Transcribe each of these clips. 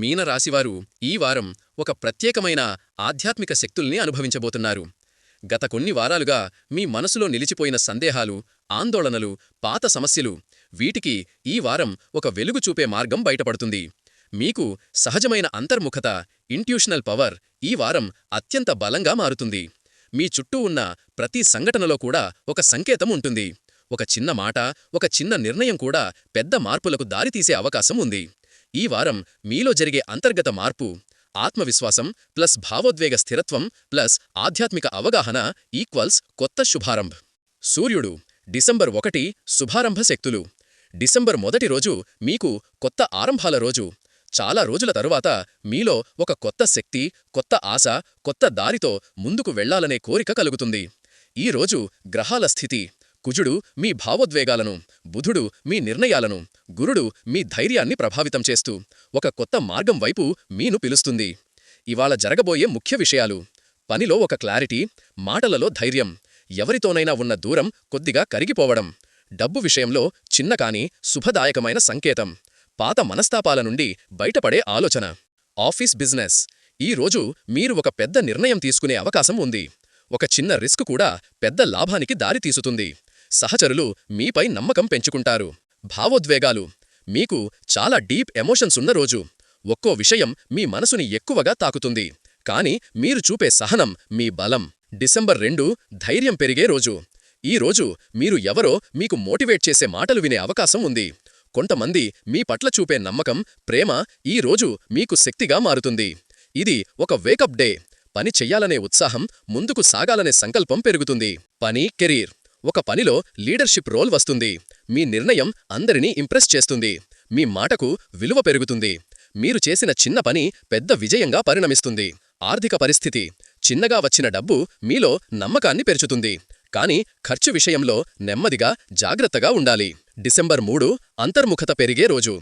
మీనరాశివారు ఈ వారం ఒక ప్రత్యేకమైన ఆధ్యాత్మిక శక్తుల్ని అనుభవించబోతున్నారు. గత కొన్ని వారాలుగా మీ మనసులో నిలిచిపోయిన సందేహాలు ఆందోళనలు పాత సమస్యలు వీటికి ఈ వారం ఒక వెలుగు చూపే మార్గం బయటపడుతుంది. మీకు సహజమైన అంతర్ముఖత ఇంట్యూషనల్ పవర్ ఈ వారం అత్యంత బలంగా మారుతుంది. మీ చుట్టూ ఉన్న ప్రతి సంఘటనలో కూడా ఒక సంకేతం ఉంటుంది. ఒక చిన్న మాట ఒక చిన్న నిర్ణయం కూడా పెద్ద మార్పులకు దారితీసే అవకాశం ఉంది. ఈ వారం మీలో జరిగే అంతర్గత మార్పు ఆత్మవిశ్వాసం ప్లస్ భావోద్వేగ స్థిరత్వం ప్లస్ ఆధ్యాత్మిక అవగాహన ఈక్వల్స్ కొత్త శుభారంభ్. సూర్యుడు డిసెంబర్ ఒకటి శుభారంభ శక్తులు. డిసెంబర్ మొదటి రోజు మీకు కొత్త ఆరంభాల రోజు. చాలా రోజుల తరువాత మీలో ఒక కొత్త శక్తి కొత్త ఆశ కొత్త దారితో ముందుకు వెళ్ళాలనే కోరిక కలుగుతుంది. ఈ రోజు గ్రహాల స్థితి కుజుడు మీ భావోద్వేగాలను బుధుడు మీ నిర్ణయాలను గురుడు మీ ధైర్యాన్ని ప్రభావితం చేస్తూ ఒక కొత్త మార్గం వైపు మీను పిలుస్తుంది. ఇవాళ జరగబోయే ముఖ్య విషయాలు. పనిలో ఒక క్లారిటీ మాటలలో ధైర్యం ఎవరితోనైనా ఉన్న దూరం కొద్దిగా కరిగిపోవడం డబ్బు విషయంలో చిన్న కాని శుభదాయకమైన సంకేతం పాత మనస్తాపాల నుండి బయటపడే ఆలోచన. Office business. ఈ రోజు మీరు ఒక పెద్ద నిర్ణయం తీసుకునే అవకాశం ఉంది. ఒక చిన్న రిస్క్ కూడా పెద్ద లాభానికి దారితీసుతుంది. సహచరులు మీపై నమ్మకం పెంచుకుంటారు. భావోద్వేగాలు. మీకు చాలా డీప్ ఎమోషన్స్ ఉన్న రోజు. ఒక్కో విషయం మీ మనసుని ఎక్కువగా తాకుతుంది. కాని మీరు చూపే సహనం మీ బలం. డిసెంబర్ రెండు ధైర్యం పెరిగే రోజు. ఈ రోజు మీరు ఎవరో మీకు మోటివేట్ చేసే మాటలు వినే అవకాశం ఉంది. కొంతమంది మీ పట్ల చూపే నమ్మకం ప్రేమ ఈ రోజు మీకు శక్తిగా మారుతుంది. ఇది ఒక వేకప్ డే. పని చెయ్యాలనే ఉత్సాహం ముందుకు సాగాలనే సంకల్పం పెరుగుతుంది. పని కెరీర్. ఒక పనిలో లీడర్షిప్ రోల్ వస్తుంది. మీ నిర్ణయం అందరినీ ఇంప్రెస్ చేస్తుంది. మీ మాటకు విలువ పెరుగుతుంది. మీరు చేసిన చిన్న పని పెద్ద విజయంగా పరిణమిస్తుంది. ఆర్థిక పరిస్థితి చిన్నగా వచ్చిన డబ్బు మీలో నమ్మకాన్ని పెంచుతుంది. కాని ఖర్చు విషయంలో నెమ్మదిగా జాగ్రత్తగా ఉండాలి. డిసెంబర్ మూడు అంతర్ముఖత పెరిగే రోజు.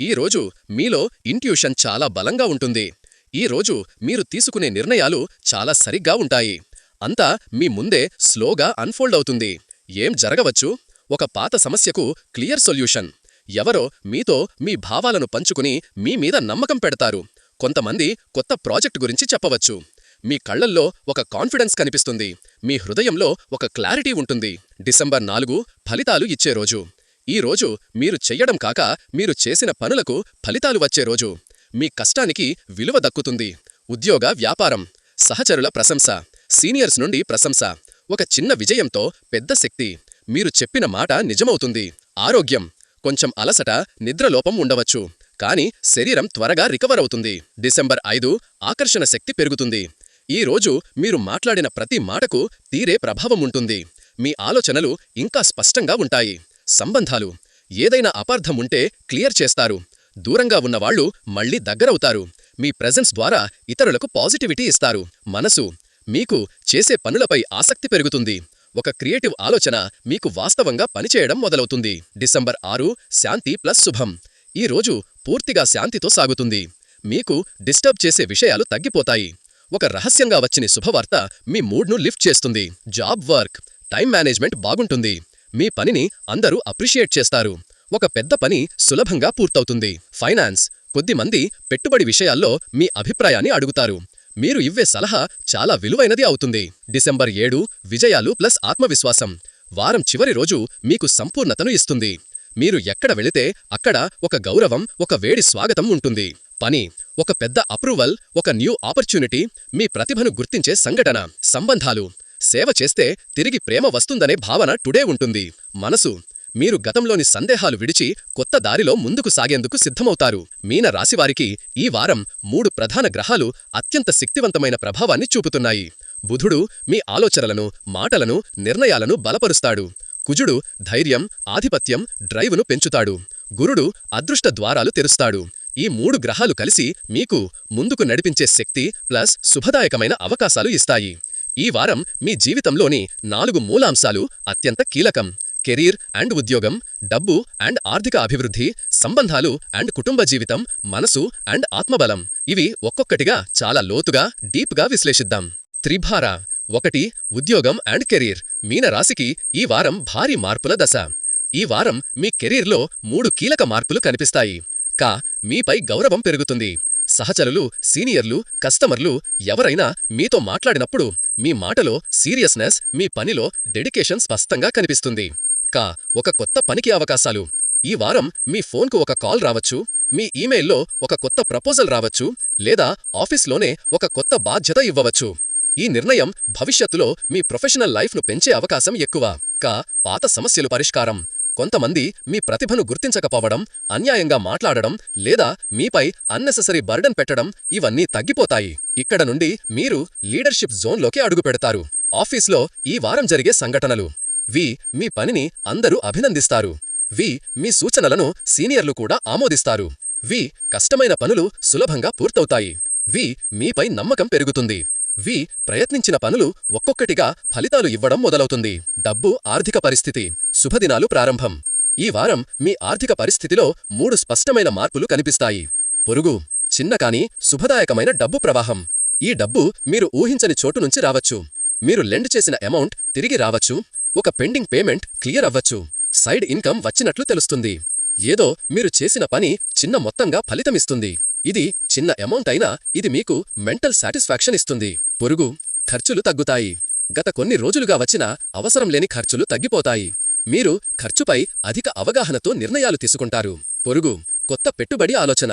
ఈ రోజు మీలో ఇంట్యూషన్ చాలా బలంగా ఉంటుంది. ఈ రోజు మీరు తీసుకునే నిర్ణయాలు చాలా సరిగ్గా ఉంటాయి. అంతా మీ ముందే స్లోగా అన్ఫోల్డ్ అవుతుంది. ఏం జరగవచ్చు? ఒక పాత సమస్యకు క్లియర్ సొల్యూషన్. ఎవరో మీతో మీ భావాలను పంచుకుని మీ మీద నమ్మకం పెడతారు. కొంతమంది కొత్త ప్రాజెక్ట్ గురించి చెప్పవచ్చు. మీ కళ్ళల్లో ఒక కాన్ఫిడెన్స్ కనిపిస్తుంది. మీ హృదయంలో ఒక క్లారిటీ ఉంటుంది. డిసెంబర్ నాలుగు ఫలితాలు ఇచ్చే రోజు. ఈ రోజు మీరు చెయ్యడం కాక మీరు చేసిన పనులకు ఫలితాలు వచ్చే రోజు. మీ కష్టానికి విలువ దక్కుతుంది. ఉద్యోగ వ్యాపారం సహచరుల ప్రశంస సీనియర్స్ నుండి ప్రశంస. ఒక చిన్న విజయంతో పెద్ద శక్తి. మీరు చెప్పిన మాట నిజమవుతుంది. ఆరోగ్యం. కొంచెం అలసట నిద్రలోపం ఉండవచ్చు. కాని శరీరం త్వరగా రికవర్ అవుతుంది. డిసెంబర్ ఐదు ఆకర్షణ శక్తి పెరుగుతుంది. ఈ రోజు మీరు మాట్లాడిన ప్రతి మాటకు తీరే ప్రభావం ఉంటుంది. మీ ఆలోచనలు ఇంకా స్పష్టంగా ఉంటాయి. సంబంధాలు. ఏదైనా అపార్థం ఉంటే క్లియర్ చేస్తారు. దూరంగా ఉన్నవాళ్ళు మళ్ళీ దగ్గరవుతారు. మీ ప్రెజెన్స్ ద్వారా ఇతరులకు పాజిటివిటీ ఇస్తారు. మనసు. మీకు చేసే పనులపై ఆసక్తి పెరుగుతుంది. ఒక క్రియేటివ్ ఆలోచన మీకు వాస్తవంగా పనిచేయడం మొదలవుతుంది. డిసెంబర్ ఆరు శాంతి ప్లస్ శుభం. ఈ రోజు పూర్తిగా శాంతితో సాగుతుంది. మీకు డిస్టర్బ్ చేసే విషయాలు తగ్గిపోతాయి. ఒక రహస్యంగా వచ్చిన శుభవార్త మీ మూడ్ను లిఫ్ట్ చేస్తుంది. జాబ్ వర్క్ టైం మేనేజ్మెంట్ బాగుంటుంది. మీ పనిని అందరూ అప్రిషియేట్ చేస్తారు. ఒక పెద్ద పని సులభంగా పూర్తవుతుంది. ఫైనాన్స్ కొద్దిమంది పెట్టుబడి విషయాల్లో మీ అభిప్రాయాన్ని అడుగుతారు. మీరు ఇవ్వే సలహా చాలా విలువైనది అవుతుంది. డిసెంబర్ ఏడు విజయాలు ప్లస్ ఆత్మవిశ్వాసం. వారం చివరి రోజు మీకు సంపూర్ణతను ఇస్తుంది. మీరు ఎక్కడ వెళితే అక్కడ ఒక గౌరవం ఒక వేడి స్వాగతం ఉంటుంది. పని ఒక పెద్ద అప్రూవల్ ఒక న్యూ ఆపర్చునిటీ మీ ప్రతిభను గుర్తించే సంఘటన సంబంధాలు. సేవ చేస్తే తిరిగి ప్రేమ వస్తుందనే భావన టుడే ఉంటుంది. మనసు మీరు గతంలోని సందేహాలు విడిచి కొత్త దారిలో ముందుకు సాగేందుకు సిద్ధమవుతారు. మీన రాశివారికి ఈ వారం మూడు ప్రధాన గ్రహాలు అత్యంత శక్తివంతమైన ప్రభావాన్ని చూపుతున్నాయి. బుధుడు మీ ఆలోచనలను మాటలను నిర్ణయాలను బలపరుస్తాడు. కుజుడు ధైర్యం ఆధిపత్యం డ్రైవును పెంచుతాడు. గురుడు అదృష్ట ద్వారాలు తెరుస్తాడు. ఈ మూడు గ్రహాలు కలిసి మీకు ముందుకు నడిపించే శక్తి ప్లస్ శుభదాయకమైన అవకాశాలు ఇస్తాయి. ఈ వారం మీ జీవితంలోని నాలుగు మూలాంశాలు అత్యంత కీలకం. కెరీర్ అండ్ ఉద్యోగం డబ్బు అండ్ ఆర్థిక అభివృద్ధి సంబంధాలు అండ్ కుటుంబ జీవితం మనసు అండ్ ఆత్మబలం. ఇవి ఒక్కొక్కటిగా చాలా లోతుగా డీప్గా విశ్లేషిద్దాం. త్రిభార ఒకటి ఉద్యోగం అండ్ కెరీర్. మీనరాశికి ఈ వారం భారీ మార్పుల దశ. ఈ వారం మీ కెరీర్లో మూడు కీలక మార్పులు కనిపిస్తాయి. కా మీపై గౌరవం పెరుగుతుంది. సహచరులు సీనియర్లు కస్టమర్లు ఎవరైనా మీతో మాట్లాడినప్పుడు మీ మాటలో సీరియస్నెస్ మీ పనిలో డెడికేషన్ స్పష్టంగా కనిపిస్తుంది. కా ఒక కొత్త పనికి అవకాశాలు. ఈ వారం మీ ఫోన్కు ఒక కాల్ రావచ్చు మీ ఈమెయిల్లో ఒక కొత్త ప్రపోజల్ రావచ్చు లేదా ఆఫీస్లోనే ఒక కొత్త బాధ్యత ఇవ్వవచ్చు. ఈ నిర్ణయం భవిష్యత్తులో మీ ప్రొఫెషనల్ లైఫ్ను పెంచే అవకాశం ఎక్కువ. కా పాత సమస్యలు పరిష్కారం. కొంతమంది మీ ప్రతిభను గుర్తించకపోవడం అన్యాయంగా మాట్లాడడం లేదా మీపై అన్నెసెసరీ బర్డన్ పెట్టడం ఇవన్నీ తగ్గిపోతాయి. ఇక్కడ నుండి మీరు లీడర్షిప్ జోన్లోకి అడుగుపెడతారు. ఆఫీస్లో ఈ వారం జరిగే సంఘటనలు. వి మీ పనిని అందరూ అభినందిస్తారు. వి మీ సూచనలను సీనియర్లు కూడా ఆమోదిస్తారు. వి కష్టమైన పనులు సులభంగా పూర్తవుతాయి. వి మీపై నమ్మకం పెరుగుతుంది. వి ప్రయత్నించిన పనులు ఒక్కొక్కటిగా ఫలితాలు ఇవ్వడం మొదలవుతుంది. డబ్బు ఆర్థిక పరిస్థితి శుభదినాలు ప్రారంభం. ఈ వారం మీ ఆర్థిక పరిస్థితిలో మూడు స్పష్టమైన మార్పులు కనిపిస్తాయి. పొరుగు చిన్న కాని శుభదాయకమైన డబ్బు ప్రవాహం. ఈ డబ్బు మీరు ఊహించని చోటు నుంచి రావచ్చు. మీరు లెండ్ చేసిన అమౌంట్ తిరిగి రావచ్చు. ఒక పెండింగ్ పేమెంట్ క్లియర్ అవ్వచ్చు. సైడ్ ఇన్కమ్ వచ్చినట్లు తెలుస్తుంది. ఏదో మీరు చేసిన పని చిన్న మొత్తంగా ఫలితమిస్తుంది. ఇది చిన్న అమౌంట్ అయినా ఇది మీకు మెంటల్ సాటిస్ఫాక్షన్ ఇస్తుంది. పొరుగు ఖర్చులు తగ్గుతాయి. గత కొన్ని రోజులుగా వచ్చిన అవసరం లేని ఖర్చులు తగ్గిపోతాయి. మీరు ఖర్చుపై అధిక అవగాహనతో నిర్ణయాలు తీసుకుంటారు. పొరుగు కొత్త పెట్టుబడి ఆలోచన.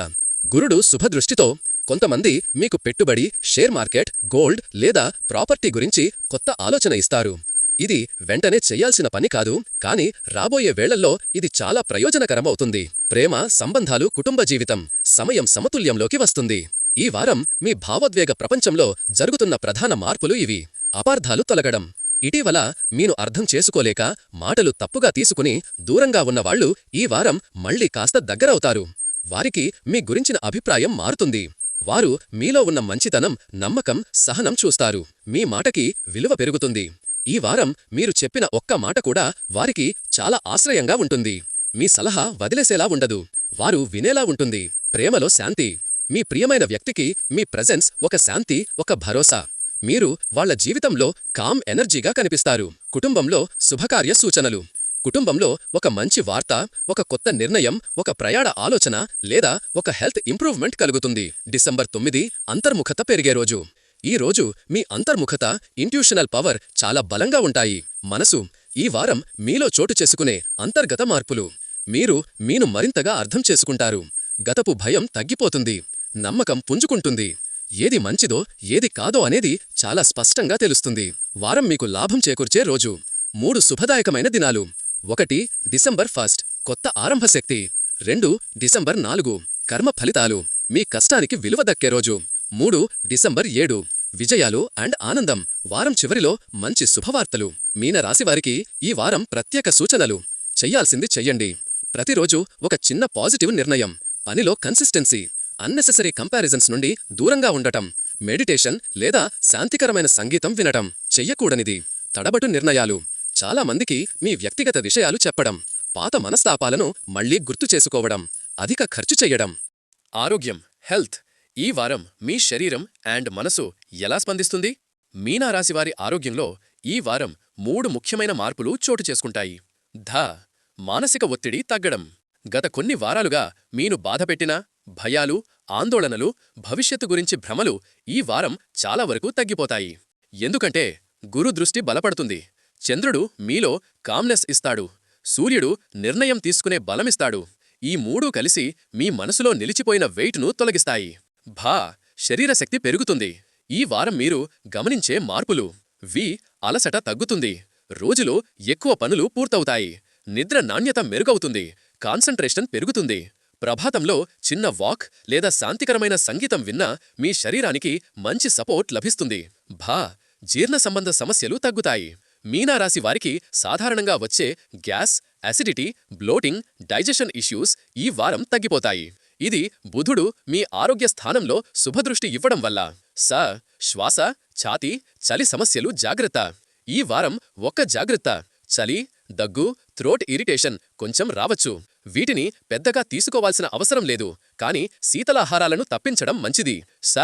గురుడు శుభదృష్టితో కొంతమంది మీకు పెట్టుబడి షేర్ మార్కెట్ గోల్డ్ లేదా ప్రాపర్టీ గురించి కొత్త ఆలోచన ఇస్తారు. ఇది వెంటనే చెయ్యాల్సిన పని కాదు కాని రాబోయే వేళల్లో ఇది చాలా ప్రయోజనకరమవుతుంది. ప్రేమ సంబంధాలు కుటుంబ జీవితం సమయం సమతుల్యంలోకి వస్తుంది. ఈ వారం మీ భావోద్వేగ ప్రపంచంలో జరుగుతున్న ప్రధాన మార్పులు ఇవి. అపార్థాలు తొలగడం. ఇటీవల మీను అర్థం చేసుకోలేక మాటలు తప్పుగా తీసుకుని దూరంగా ఉన్నవాళ్ళు ఈ వారం మళ్ళీ కాస్త దగ్గరవుతారు. వారికి మీ గురించిన అభిప్రాయం మారుతుంది. వారు మీలో ఉన్న మంచితనం నమ్మకం సహనం చూస్తారు. మీ మాటకి విలువ పెరుగుతుంది. ఈ వారం మీరు చెప్పిన ఒక్క మాట కూడా వారికి చాలా ఆశ్రయంగా ఉంటుంది. మీ సలహా వదిలేసేలా ఉండదు. వారు వినేలా ఉంటుంది. ప్రేమలో శాంతి. మీ ప్రియమైన వ్యక్తికి మీ ప్రెజెన్స్ ఒక శాంతి ఒక భరోసా. మీరు వాళ్ళ జీవితంలో కామ్ ఎనర్జీగా కనిపిస్తారు. కుటుంబంలో శుభకార్య సూచనలు. కుటుంబంలో ఒక మంచి వార్త ఒక కొత్త నిర్ణయం ఒక ప్రయాణ ఆలోచన లేదా ఒక హెల్త్ ఇంప్రూవ్మెంట్ కలుగుతుంది. డిసెంబర్ తొమ్మిది అంతర్ముఖత పెరిగే రోజు. ఈ రోజు మీ అంతర్ముఖత ఇంట్యూషనల్ పవర్ చాలా బలంగా ఉంటాయి. మనసు ఈ వారం మీలో చోటు చేసుకునే అంతర్గత మార్పులు. మీరు మీను మరింతగా అర్థం చేసుకుంటారు. గతపు భయం తగ్గిపోతుంది. నమ్మకం పుంజుకుంటుంది. ఏది మంచిదో ఏది కాదో అనేది చాలా స్పష్టంగా తెలుస్తుంది. వారం మీకు లాభం చేకూర్చే రోజు. మూడు శుభదాయకమైన దినాలు. ఒకటి డిసెంబర్ ఫస్ట్ కొత్త ఆరంభ శక్తి. రెండు డిసెంబర్ నాలుగు కర్మ ఫలితాలు. మీ కష్టానికి విలువ దక్కే రోజు. మూడు డిసెంబర్ ఏడు. విజయాలు అండ్ ఆనందం. వారం చివరిలో మంచి శుభవార్తలు. మీన రాశివారికి ఈ వారం ప్రత్యేక సూచనలు. చెయ్యాల్సింది చెయ్యండి ప్రతిరోజు ఒక చిన్న పాజిటివ్ నిర్ణయం. పనిలో కన్సిస్టెన్సీ. అన్నెసెసరీ కంపారిజన్స్ నుండి దూరంగా ఉండటం. మెడిటేషన్ లేదా శాంతికరమైన సంగీతం వినటం. చెయ్యకూడనిది. తడబటు నిర్ణయాలు. చాలా మందికి మీ వ్యక్తిగత విషయాలు చెప్పడం. పాత మనస్తాపాలను మళ్ళీ గుర్తు చేసుకోవడం. అధిక ఖర్చు చెయ్యడం ఆరోగ్యం హెల్త్. ఈ వారం మీ శరీరం అండ్ మనసు ఎలా స్పందిస్తుంది? మీనారాశివారి ఆరోగ్యంలో ఈ వారం మూడు ముఖ్యమైన మార్పులు చోటు చేసుకుంటాయి. ధ. మానసిక ఒత్తిడి తగ్గడం. గత కొన్ని వారాలుగా మీను బాధపెట్టిన భయాలు ఆందోళనలు భవిష్యత్తు గురించి భ్రమలు ఈ వారం చాలా వరకు తగ్గిపోతాయి. ఎందుకంటే గురు దృష్టి బలపడుతుంది. చంద్రుడు మీలో కామ్నెస్ ఇస్తాడు. సూర్యుడు నిర్ణయం తీసుకునే బలమిస్తాడు. ఈ మూడూ కలిసి మీ మనసులో నిలిచిపోయిన వెయిట్ను తొలగిస్తాయి. భా శరీరశక్తి పెరుగుతుంది. ఈ వారం మీరు గమనించే మార్పులు. వి అలసట తగ్గుతుంది. రోజులో ఎక్కువ పనులు పూర్తవుతాయి. నిద్ర నాణ్యత మెరుగవుతుంది. కాన్సంట్రేషన్ పెరుగుతుంది. ప్రభాతంలో చిన్న వాక్ లేదా శాంతికరమైన సంగీతం విన్నా మీ శరీరానికి మంచి సపోర్ట్ లభిస్తుంది. భా జీర్ణ సంబంధ సమస్యలు తగ్గుతాయి. మీనారాశి వారికి సాధారణంగా వచ్చే gas acidity bloating digestion issues ఈ వారం తగ్గిపోతాయి. ఇది బుధుడు మీ ఆరోగ్య స్థానంలో శుభదృష్టి ఇవ్వడం వల్ల. స శ్వాస ఛాతీ చలి సమస్యలు జాగ్రత్త. ఈ వారం ఒక్క జాగ్రత్త. చలి దగ్గు థ్రోట్ ఇరిటేషన్ కొంచెం రావచ్చు. వీటిని పెద్దగా తీసుకోవాల్సిన అవసరం లేదు. కాని శీతలాహారాలను తప్పించడం మంచిది. స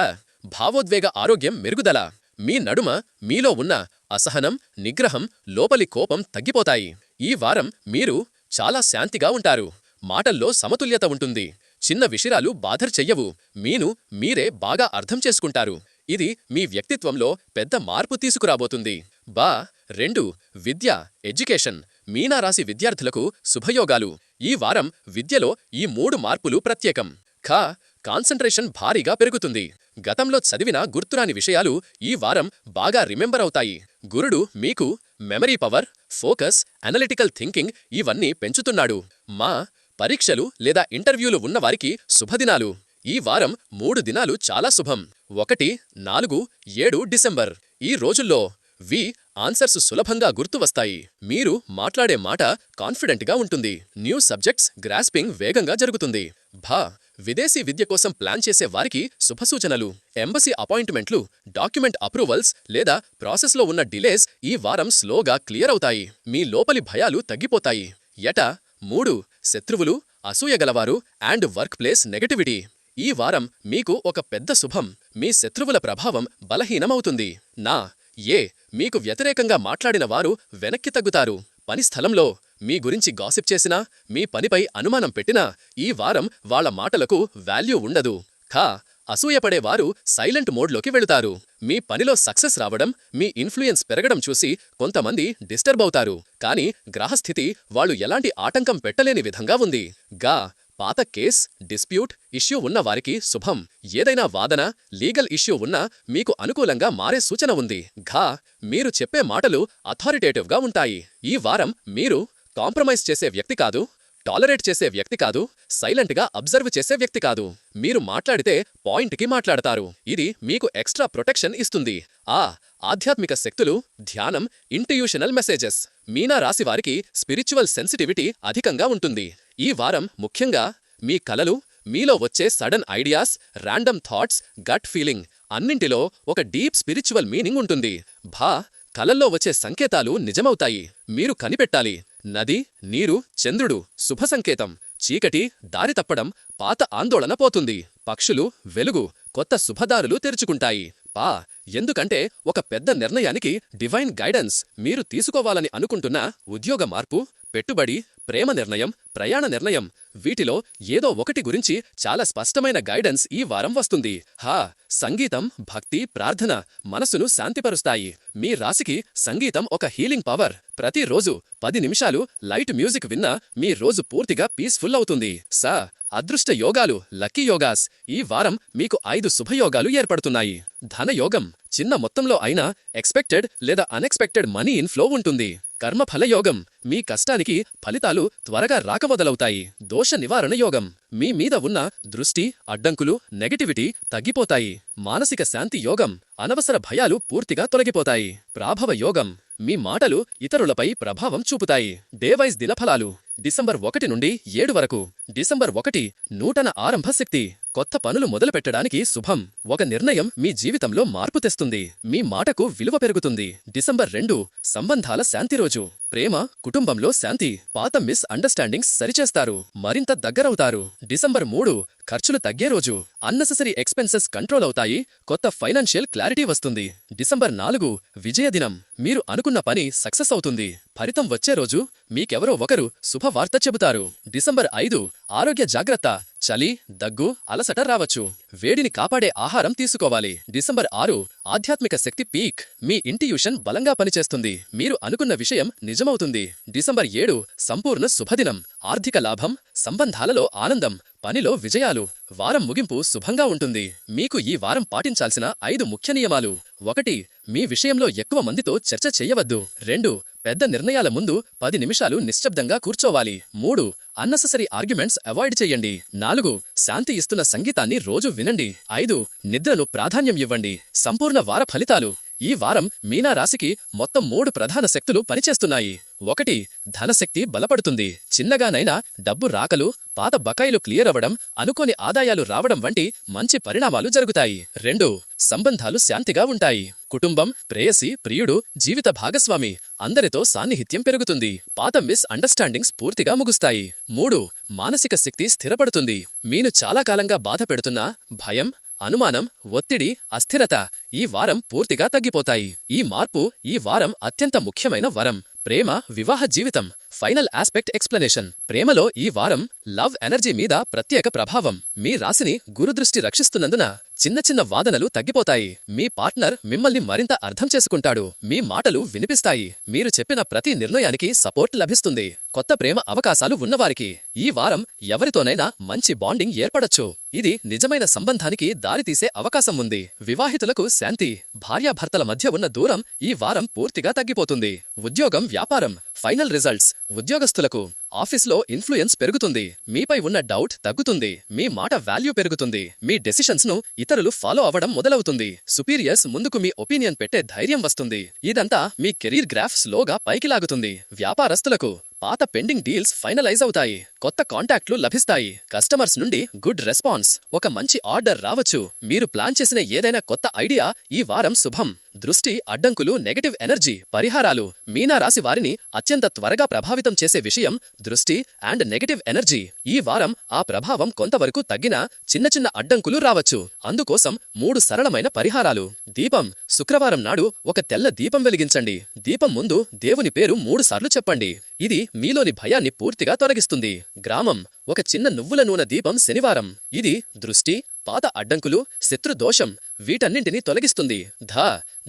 భావోద్వేగ ఆరోగ్యం మెరుగుదల. మీ నడుమ మీలో ఉన్న అసహనం నిగ్రహం లోపలి కోపం తగ్గిపోతాయి. ఈ వారం మీరు చాలా శాంతిగా ఉంటారు. మాటల్లో సమతుల్యత ఉంటుంది. చిన్న విషయాలు బాధర్ చెయ్యవు. మీను మీరే బాగా అర్థం చేసుకుంటారు. ఇది మీ వ్యక్తిత్వంలో పెద్ద మార్పు తీసుకురాబోతుంది. బా రెండు విద్య ఎడ్యుకేషన్ మీనారాశి విద్యార్థులకు శుభయోగాలు. ఈ వారం విద్యలో ఈ మూడు మార్పులు ప్రత్యేకం. ఖ కాన్సంట్రేషన్ భారీగా పెరుగుతుంది. గతంలో చదివిన గుర్తురాని విషయాలు ఈ వారం బాగా రిమెంబర్ అవుతాయి. గురుడు మీకు memory power focus analytical thinking ఇవన్నీ పెంచుతున్నాడు. మా పరీక్షలు లేదా ఇంటర్వ్యూలు ఉన్నవారికి శుభదినాలు. ఈ వారం మూడు దినాలు చాలా శుభం. ఒకటి నాలుగు ఏడు డిసెంబర్. ఈ రోజుల్లో వి ఆన్సర్స్ సులభంగా గుర్తు వస్తాయి. మీరు మాట్లాడే మాట కాన్ఫిడెంట్గా ఉంటుంది. న్యూ సబ్జెక్ట్స్ గ్రాస్పింగ్ వేగంగా జరుగుతుంది. భా విదేశీ విద్య కోసం ప్లాన్ చేసే వారికి శుభసూచనలు. ఎంబసీ అపాయింట్మెంట్లు డాక్యుమెంట్ అప్రూవల్స్ లేదా ప్రాసెస్లో ఉన్న డిలేస్ ఈ వారం స్లోగా క్లియర్ అవుతాయి. మీ లోపలి భయాలు తగ్గిపోతాయి. ఎట మూడు శత్రువులు అసూయగలవారు అండ్ వర్క్ ప్లేస్ నెగటివిటీ. ఈ వారం మీకు ఒక పెద్ద శుభం. మీ శత్రువుల ప్రభావం బలహీనమవుతుంది. నా ఏ మీకు వ్యతిరేకంగా మాట్లాడిన వారు వెనక్కి తగ్గుతారు. పని స్థలంలో మీ గురించి గాసిప్ చేసినా మీ పనిపై అనుమానం పెట్టినా ఈ వారం వాళ్ళ మాటలకు వాల్యూ ఉండదు. ఖా అసూయపడేవారు సైలెంట్ మోడ్లోకి వెళుతారు. మీ పనిలో సక్సెస్ రావడం మీ ఇన్ఫ్లుయెన్స్ పెరగడం చూసి కొంతమంది డిస్టర్బ్ అవుతారు. కానీ గ్రహస్థితి వాళ్ళు ఎలాంటి ఆటంకం పెట్టలేని విధంగా ఉంది. గా పాత కేస్ డిస్ప్యూట్ ఇష్యూ ఉన్న వారికి శుభం. ఏదైనా వాదన లీగల్ ఇష్యూ ఉన్నా మీకు అనుకూలంగా మారే సూచన ఉంది. ఘా మీరు చెప్పే మాటలు అథారిటేటివ్గా ఉంటాయి. ఈ వారం మీరు కాంప్రమైజ్ చేసే వ్యక్తి కాదు. టాలరేట్ చేసే వ్యక్తి కాదు సైలెంట్గా అబ్జర్వ్ చేసే వ్యక్తి కాదు. మీరు మాట్లాడితే పాయింట్కి మాట్లాడతారు. ఇది మీకు ఎక్స్ట్రా ప్రొటెక్షన్ ఇస్తుంది. ఆ ఆధ్యాత్మిక శక్తులు ధ్యానం ఇంట్యూషనల్ మెసేజెస్. మీనా రాశివారికి స్పిరిచువల్ సెన్సిటివిటీ అధికంగా ఉంటుంది. ఈ వారం ముఖ్యంగా మీ కలలు మీలో వచ్చే sudden ideas random thoughts gut feeling అన్నింటిలో ఒక డీప్ స్పిరిచువల్ మీనింగ్ ఉంటుంది. భా కలల్లో వచ్చే సంకేతాలు నిజమవుతాయి. మీరు కనిపెట్టాలి. నది నీరు చంద్రుడు శుభ సంకేతం చీకటి దారి తప్పడం పాత ఆందోళన పోతుంది. పక్షులు వెలుగు కొత్త శుభదారులు తెరుచుకుంటాయి. పా ఎందుకంటే ఒక పెద్ద నిర్ణయానికి డివైన్ గైడెన్స్ మీరు తీసుకోవాలని అనుకుంటున్న ఉద్యోగ మార్పు పెట్టుబడి ప్రేమ నిర్ణయం ప్రయాణ నిర్ణయం. వీటిలో ఏదో ఒకటి గురించి చాలా స్పష్టమైన గైడెన్స్ ఈ వారం వస్తుంది. హా సంగీతం భక్తి ప్రార్థన మనసును శాంతిపరుస్తాయి. మీ రాశికి సంగీతం ఒక హీలింగ్ పవర్. ప్రతిరోజు పది నిమిషాలు లైట్ మ్యూజిక్ విన్నా మీ రోజు పూర్తిగా పీస్ఫుల్ అవుతుంది. సా అదృష్ట యోగాలు లక్కీ యోగాస్. ఈ వారం మీకు ఐదు శుభయోగాలు ఏర్పడుతున్నాయి. ధనయోగం చిన్న మొత్తంలో అయినా ఎక్స్పెక్టెడ్ లేదా అన్ఎక్స్పెక్టెడ్ మనీ ఇన్ఫ్లో ఉంటుంది. కర్మఫలయోగం. మీ కష్టానికి ఫలితాలు త్వరగా రాక మొదలవుతాయి దోష నివారణ యోగం. మీ మీద ఉన్న దృష్టి అడ్డంకులు నెగటివిటీ తగ్గిపోతాయి. మానసిక శాంతి యోగం. అనవసర భయాలు పూర్తిగా తొలగిపోతాయి. ప్రాభవ యోగం. మీ మాటలు ఇతరులపై ప్రభావం చూపుతాయి. డేవైజ్ దినఫలాలు. డిసెంబర్ ఒకటి నుండి ఏడు వరకు. డిసెంబర్ ఒకటి నూటన ఆరంభ శక్తి. కొత్త పనులు మొదలుపెట్టడానికి శుభం. ఒక నిర్ణయం మీ జీవితంలో మార్పు తెస్తుంది. మీ మాటకు విలువ పెరుగుతుంది. డిసెంబర్ రెండు సంబంధాల శాంతి రోజు. ప్రేమ కుటుంబంలో శాంతి పాత మిస్ అండర్స్టాండింగ్స్ సరిచేస్తారు. మరింత దగ్గరవుతారు. డిసెంబర్ మూడు ఖర్చులు తగ్గే రోజు. అన్నెసెసరీ ఎక్స్పెన్సెస్ కంట్రోల్ అవుతాయి. కొత్త ఫైనాన్షియల్ క్లారిటీ వస్తుంది. డిసెంబర్ నాలుగు విజయదినం మీరు అనుకున్న పని సక్సెస్ అవుతుంది. ఫలితం వచ్చే రోజు మీకెవరో ఒకరు శుభవార్త చెబుతారు. డిసెంబర్ ఐదు ఆరోగ్య జాగ్రత్త. చలి దగ్గు అలసట రావచ్చు. వేడిని కాపాడే ఆహారం తీసుకోవాలి. డిసెంబర్ ఆరు ఆధ్యాత్మిక శక్తి పీక్. మీ ఇంటియూషన్ బలంగా పనిచేస్తుంది. మీరు అనుకున్న విషయం నిజమవుతుంది. డిసెంబర్ ఏడు సంపూర్ణ శుభదినం. ఆర్థిక లాభం సంబంధాలలో ఆనందం పనిలో విజయాలు. వారం ముగింపు శుభంగా ఉంటుంది. మీకు ఈ వారం పాటించాల్సిన ఐదు ముఖ్య నియమాలు. ఒకటి మీ విషయంలో ఎక్కువ మందితో చర్చ చేయవద్దు. రెండు పెద్ద నిర్ణయాల ముందు పది నిమిషాలు నిశ్శబ్దంగా కూర్చోవాలి. మూడు అన్నెసరీ ఆర్గ్యుమెంట్స్ అవాయిడ్ చేయండి. నాలుగు శాంతి ఇస్తున్న సంగీతాన్ని రోజు వినండి. ఐదు నిద్రను ప్రాధాన్యం ఇవ్వండి. సంపూర్ణ వార ఫలితాలు. ఈ వారం మీనా రాశికి మొత్తం మూడు ప్రధాన శక్తులు పనిచేస్తున్నాయి. ఒకటి ధనశక్తి బలపడుతుంది. చిన్నగానైనా డబ్బు రాకలు పాత బకాయిలు క్లియర్ అవ్వడం అనుకోని ఆదాయాలు రావడం వంటి మంచి పరిణామాలు జరుగుతాయి. రెండు సంబంధాలు శాంతిగా ఉంటాయి. కుటుంబం ప్రేయసి ప్రియుడు జీవిత భాగస్వామి అందరితో సాన్నిహిత్యం పెరుగుతుంది. పాత మిస్ అండర్స్టాండింగ్స్ పూర్తిగా ముగుస్తాయి. మూడు మానసిక శక్తి స్థిరపడుతుంది. మీను చాలా కాలంగా బాధ పెడుతున్న భయం అనుమానం ఒత్తిడి అస్థిరత ఈ వారం పూర్తిగా తగ్గిపోతాయి. ఈ మార్పు ఈ వారం అత్యంత ముఖ్యమైన వరం. ప్రేమ వివాహ జీవితం. Final aspect explanation. ప్రేమలో ఈ వారం లవ్ ఎనర్జీ మీద ప్రత్యేక ప్రభావం. మీ రాశిని గురుదృష్టి రక్షిస్తున్నందున చిన్న చిన్న వాదనలు తగ్గిపోతాయి. మీ పార్ట్నర్ మిమ్మల్ని మరింత అర్థం చేసుకుంటాడు. మీ మాటలు వినిపిస్తాయి. మీరు చెప్పిన ప్రతి నిర్ణయానికి సపోర్ట్ లభిస్తుంది. కొత్త ప్రేమ అవకాశాలు ఉన్నవారికి ఈ వారం ఎవరితోనైనా మంచి బాండింగ్ ఏర్పడొచ్చు. ఇది నిజమైన సంబంధానికి దారితీసే అవకాశం ఉంది. వివాహితులకు శాంతి భార్యాభర్తల మధ్య ఉన్న దూరం ఈ వారం పూర్తిగా తగ్గిపోతుంది. ఉద్యోగం వ్యాపారం ఫైనల్ రిజల్ట్స్ ఉద్యోగస్తులకు ఆఫీస్లో ఇన్ఫ్లుయెన్స్ పెరుగుతుంది. మీపై ఉన్న డౌట్ తగ్గుతుంది. మీ మాట వాల్యూ పెరుగుతుంది. మీ డెసిషన్స్ను ఇతరులు ఫాలో అవ్వడం మొదలవుతుంది. సుపీరియర్స్ ముందుకు మీ ఒపీనియన్ పెట్టే ధైర్యం వస్తుంది. ఇదంతా మీ కెరీర్ గ్రాఫ్ స్లోగా పైకి లాగుతుంది. వ్యాపారస్తులకు పాత పెండింగ్ డీల్స్ ఫైనలైజ్ అవుతాయి. కొత్త కాంటాక్ట్లు లభిస్తాయి. కస్టమర్స్ నుండి గుడ్ రెస్పాన్స్. ఒక మంచి ఆర్డర్ రావచ్చు. మీరు ప్లాన్ చేసిన ఏదైనా కొత్త ఐడియా ఈ వారం శుభం. దృష్టి అడ్డంకులు నెగటివ్ ఎనర్జీ పరిహారాలు మీనా రాశి వారిని అత్యంత త్వరగా ప్రభావితం చేసే విషయం దృష్టి అండ్ నెగటివ్ ఎనర్జీ ఈ వారం ఆ ప్రభావం కొంతవరకు తగ్గినా చిన్న చిన్న అడ్డంకులు రావచ్చు. అందుకోసం మూడు సరళమైన పరిహారాలు. దీపం. శుక్రవారం నాడు ఒక తెల్ల దీపం వెలిగించండి. దీపం ముందు దేవుని పేరు మూడు సార్లు చెప్పండి. ఇది మీలోని భయాన్ని పూర్తిగా తొలగిస్తుంది. గ్రామం. ఒక చిన్న నువ్వుల నూనె దీపం శనివారం. ఇది దృష్టి పాత అడ్డంకులు శత్రుదోషం వీటన్నింటినీ తొలగిస్తుంది. ధ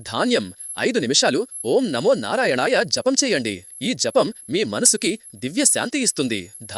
ధాన్యం. ఐదు నిమిషాలు ఓం నమో నారాయణాయ జపం చేయండి. ఈ జపం మీ మనసుకి దివ్య శాంతి ఇస్తుంది. ధ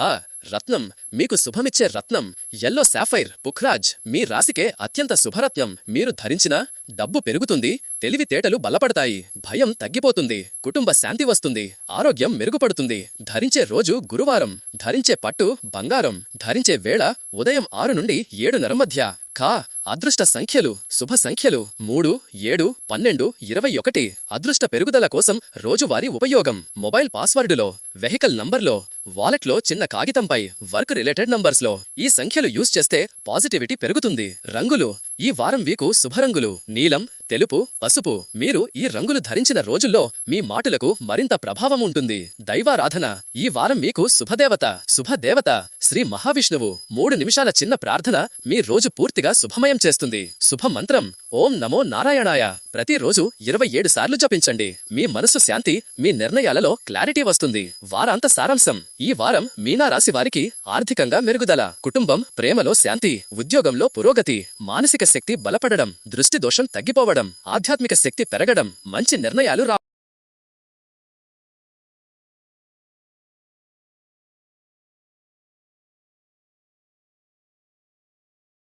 రత్నం. మీకు శుభమిచ్చే రత్నం. Yellow sapphire. పుఖ్రాజ్. మీ రాశికే అత్యంత శుభరత్నం. మీరు ధరించిన డబ్బు పెరుగుతుంది తెలివితేటలు బలపడతాయి భయం తగ్గిపోతుంది కుటుంబ శాంతి వస్తుంది ఆరోగ్యం మెరుగుపడుతుంది. ధరించే రోజు గురువారం. ధరించే పట్టు బంగారం. ధరించే వేళ ఉదయం ఆరు నుండి ఏడున్నర మధ్య. కా. అదృష్ట సంఖ్యలు. శుభ సంఖ్యలు. మూడు ఏడు పన్నెండు ఇరవై ఒకటి. అదృష్ట పెరుగుదల కోసం రోజువారీ ఉపయోగం. మొబైల్ పాస్వర్డులో వెహికల్ నంబర్లో వాలెట్లో చిన్న కాగితంపై. వర్క్ రిలేటెడ్ నంబర్స్లో ఈ సంఖ్యలు యూజ్ చేస్తే పాజిటివిటీ పెరుగుతుంది. రంగులు. ఈ వారం వీకు శుభరంగులు. నీలం తెలుపు పసుపు మీరు ఈ రంగులు ధరించిన రోజుల్లో మీ మాటలకు మరింత ప్రభావం ఉంటుంది. దైవారాధన. ఈ వారం మీకు శుభదేవత శుభదేవత. శ్రీ మహావిష్ణువు మూడు నిమిషాల చిన్న ప్రార్థన మీ రోజు పూర్తిగా శుభమయం చేస్తుంది. శుభ మంత్రం ఓం నమో నారాయణాయ. ప్రతిరోజు ఇరవై ఏడు సార్లు జపించండి. మీ మనసు శాంతి మీ నిర్ణయాలలో క్లారిటీ వస్తుంది. వారాంత సారాంశం. ఈ వారం మీనారాశి వారికి ఆర్థికంగా మెరుగుదల కుటుంబం ప్రేమలో శాంతి ఉద్యోగంలో పురోగతి మానసిక శక్తి బలపడడం దృష్టి దోషం తగ్గిపోవడం ఆధ్యాత్మిక శక్తి పెరగడం మంచి నిర్ణయాలు రావడం.